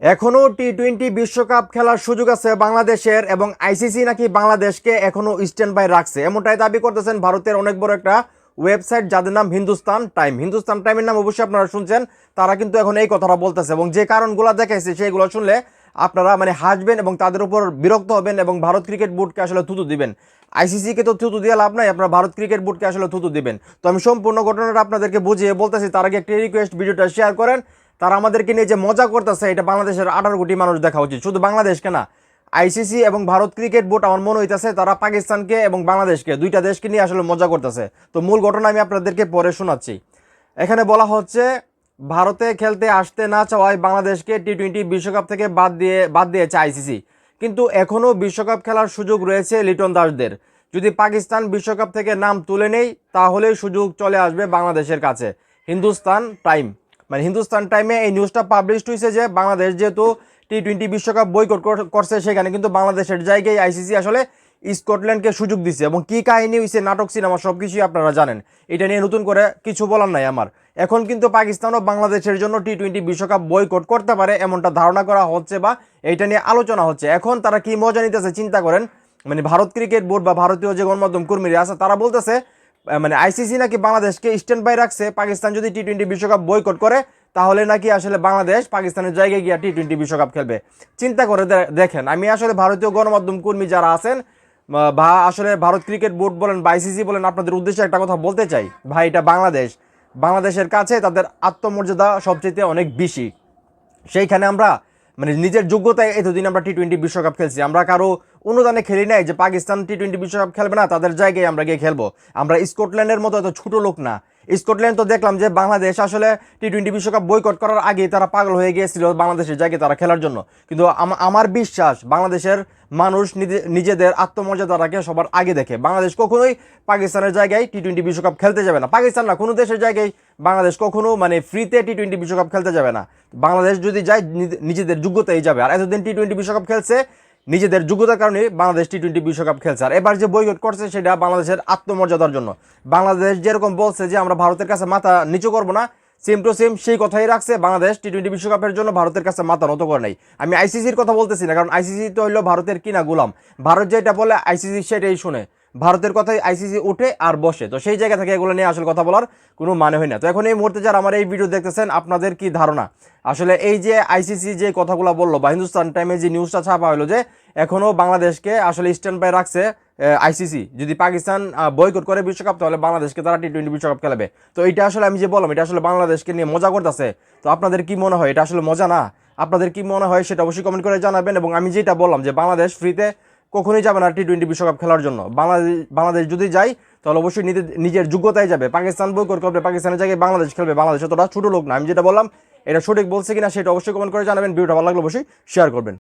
এখনও T twenty বিশ্বকাপ খেলার সুযোগ আছে বাংলাদেশের এবং আইসিসি নাকি বাংলাদেশকে এখনও স্ট্যান্ড বাই রাখছে। এমনটাই দাবি করতেছেন ভারতের অনেক বড় একটা ওয়েবসাইট যাদের নাম হিন্দুস্তান টাইম হিন্দুস্তান টাইমের নাম অবশ্যই আপনারা শুনছেন, তারা কিন্তু এখন এই কথাটা বলতেছে এবং যে কারণগুলো দেখাইছে সেইগুলো শুনলে আপনারা মানে হাসবেন এবং তাদের উপর বিরক্ত হবেন এবং ভারত ক্রিকেট বোর্ডকে আসলে থুতু দিবেন। আইসিসিকে তো থুতু দিয়ে লাভ নাই, আপনারা ভারত ক্রিকেট বোর্ডকে আসলে থুতু দিবেন। তো আমি সম্পূর্ণ ঘটনাটা আপনাদেরকে বুঝিয়ে বলতেছি, তার আগে একটি রিকোয়েস্ট ভিডিওটা শেয়ার করেন। তারা আমাদেরকে নিয়ে যে মজা করতেছে, এটা বাংলাদেশের আঠারো কোটি মানুষ দেখা উচিত। শুধু বাংলাদেশকে না আইসিসি এবং ভারত ক্রিকেট বোর্ড আমার মনে হইতেছে তারা পাকিস্তানকে এবং বাংলাদেশকে, দুইটা দেশকে নিয়ে আসলে মজা করতেছে। তো মূল ঘটনা আমি আপনাদেরকে পরে শোনাচ্ছি। এখানে বলা হচ্ছে, ভারতে খেলতে আসতে না চাওয়ায় বাংলাদেশকে টি টোয়েন্টি বিশ্বকাপ থেকে বাদ দিয়ে, বাদ দিয়েছে আইসিসি কিন্তু এখনও বিশ্বকাপ খেলার সুযোগ রয়েছে লিটন দাসদের। যদি পাকিস্তান বিশ্বকাপ থেকে নাম তুলে নেই তাহলে সুযোগ চলে আসবে বাংলাদেশের কাছে। হিন্দুস্তান টাইম মানে হিন্দুস্তান টাইমে এই নিউজটা পাবলিশড হয়েছে যে বাংলাদেশ যেহেতু টি টোয়েন্টি বিশ্বকাপ বয়কট করছে, সেখানে কিন্তু বাংলাদেশের জায়গায় আইসিসি আসলে স্কটল্যান্ডকে সুযোগ দিছে এবং কি কাহিনী হয়েছে নাটক সিনেমা সব কিছুই আপনারা জানেন। এটা নিয়ে নতুন করে কিছু বলার নাই আমার। এখন কিন্তু পাকিস্তান ও বাংলাদেশের জন্য টি টোয়েন্টি বিশ্বকাপ বয়কট করতে পারে এমনটা ধারণা করা হচ্ছে বা এটা নিয়ে আলোচনা হচ্ছে। এখন তারা কি মজা নিতেছে, চিন্তা করেন। মানে ভারত ক্রিকেট বোর্ড বা ভারতীয় যে গণমাধ্যম কর্মীরা আছে, তারা বলতেছে মানে আইসিসি নাকি বাংলাদেশকে স্ট্যান্ড বাই রাখছে, পাকিস্তান যদি টি টোয়েন্টি বিশ্বকাপ বয়কট করে, তাহলে নাকি আসলে বাংলাদেশ পাকিস্তানের জায়গায় গিয়ে টি টোয়েন্টি বিশ্বকাপ খেলবে। চিন্তা করে দেখেন, আমি আসলে ভারতীয় গণমাধ্যম কর্মী যারা আছেন বা আসলে ভারত ক্রিকেট বোর্ড বলেন বা আইসিসি বলেন, আপনাদের উদ্দেশ্যে একটা কথা বলতে চাই। ভাই, এটা বাংলাদেশ। বাংলাদেশের কাছে তাদের আত্মমর্যাদা সবচেয়ে অনেক বেশি। সেইখানে আমরা মানে নিজের যোগ্যতায় এতদিন আমরা টি টোয়েন্টি বিশ্বকাপ খেলছি। আমরা কারও অনুদানে খেলি নাই যে পাকিস্তান টি টোয়েন্টি বিশ্বকাপ খেলবে না, তাদের জায়গায় আমরা গিয়ে খেলব। আমরা স্কটল্যান্ডের মতো এত ছোট লোক না। স্কটল্যান্ড তো দেখলাম যে বাংলাদেশ আসলে টি টোয়েন্টি বিশ্বকাপ বয়কট করার আগেই তারা পাগল হয়ে গিয়েছিল বাংলাদেশের জায়গায় তারা খেলার জন্য। কিন্তু আমার বিশ্বাস বাংলাদেশের মানুষ নিজে- নিজেদের আত্মমর্যাদাটাকে সবার আগে দেখে। বাংলাদেশ কখনোই পাকিস্তানের জায়গায় টি টোয়েন্টি বিশ্বকাপ খেলতে যাবে না। পাকিস্তান না, কোনো দেশের জায়গায় বাংলাদেশ কখনো মানে ফ্রিতে টি টোয়েন্টি বিশ্বকাপ খেলতে যাবে না। বাংলাদেশ যদি যায় নিজেদের যোগ্যতাই যাবে। আর এতদিন টি টোয়েন্টি বিশ্বকাপ খেলছে নিজেদের যোগ্যতার কারণে বাংলাদেশ টি টোয়েন্টি বিশ্বকাপ খেলছে। আর এবার যে বৈকট করছে সেটা বাংলাদেশের আত্মমর্যাদার জন্য। বাংলাদেশ যেরকম বলছে যে আমরা ভারতের কাছে মাথা নিচু করব না সেম টু সেম সেই কথাই রাখছে বাংলাদেশ টি টোয়েন্টি বিশ্বকাপের জন্য ভারতের কাছে মাথা নত করে নাই। আমি আইসিসির কথা বলতেছি না, কারণ আইসিসি তো হইল ভারতের কিনা গোলাম। ভারত যেটা বলে আইসিসি সেটাই শুনে। ভারতের কথাই আইসিসি উঠে আর বসে। তো সেই জায়গা থেকে এগুলো নিয়ে আসলে কথা বলার কোনো মানে হয় না। তো এখন এই মুহূর্তে যারা আমার এই ভিডিও দেখতেছেন, আপনাদের কি ধারণা? আসলে এই যে আইসিসি যে কথাগুলো বলল বা হিন্দুস্তান টাইমে যে নিউজটা ছাপা হলো যে এখনও বাংলাদেশকে আসলে স্ট্যান্ড বাই রাখছে আইসিসি। যদি পাকিস্তান বয়কট করে বিশ্বকাপ, তাহলে বাংলাদেশকে তারা টি টোয়েন্টি বিশ্বকাপ খেলাবে। তো এটা আসলে আমি যে বললাম, এটা আসলে বাংলাদেশকে নিয়ে মজা করতেছে। তো আপনাদের কি মনে হয়, এটা আসলে মজা না? আপনাদের কি মনে হয়, সেটা অবশ্যই কমেন্ট করে জানাবেন। এবং আমি যেটা বললাম যে বাংলাদেশ ফ্রিতে কখনোই যাবে না টি টোয়েন্টি বিশ্বকাপ খেলার জন্য। বাংলাদেশ বাংলাদেশ যদি যায়, তাহলে অবশ্যই নিজের- যোগ্যতায় যাবে। পাকিস্তান বয়কট করবে পাকিস্তানের জায়গায় বাংলাদেশ খেলবে? বাংলাদেশ অতটা ছোটো লোক না। আমি যেটা বললাম, এটা সঠিক বলছে কিনা সেটা অবশ্যই কমেন্ট করে জানাবেন। ভিডিওটা ভালো লাগলে অবশ্যই শেয়ার করবেন।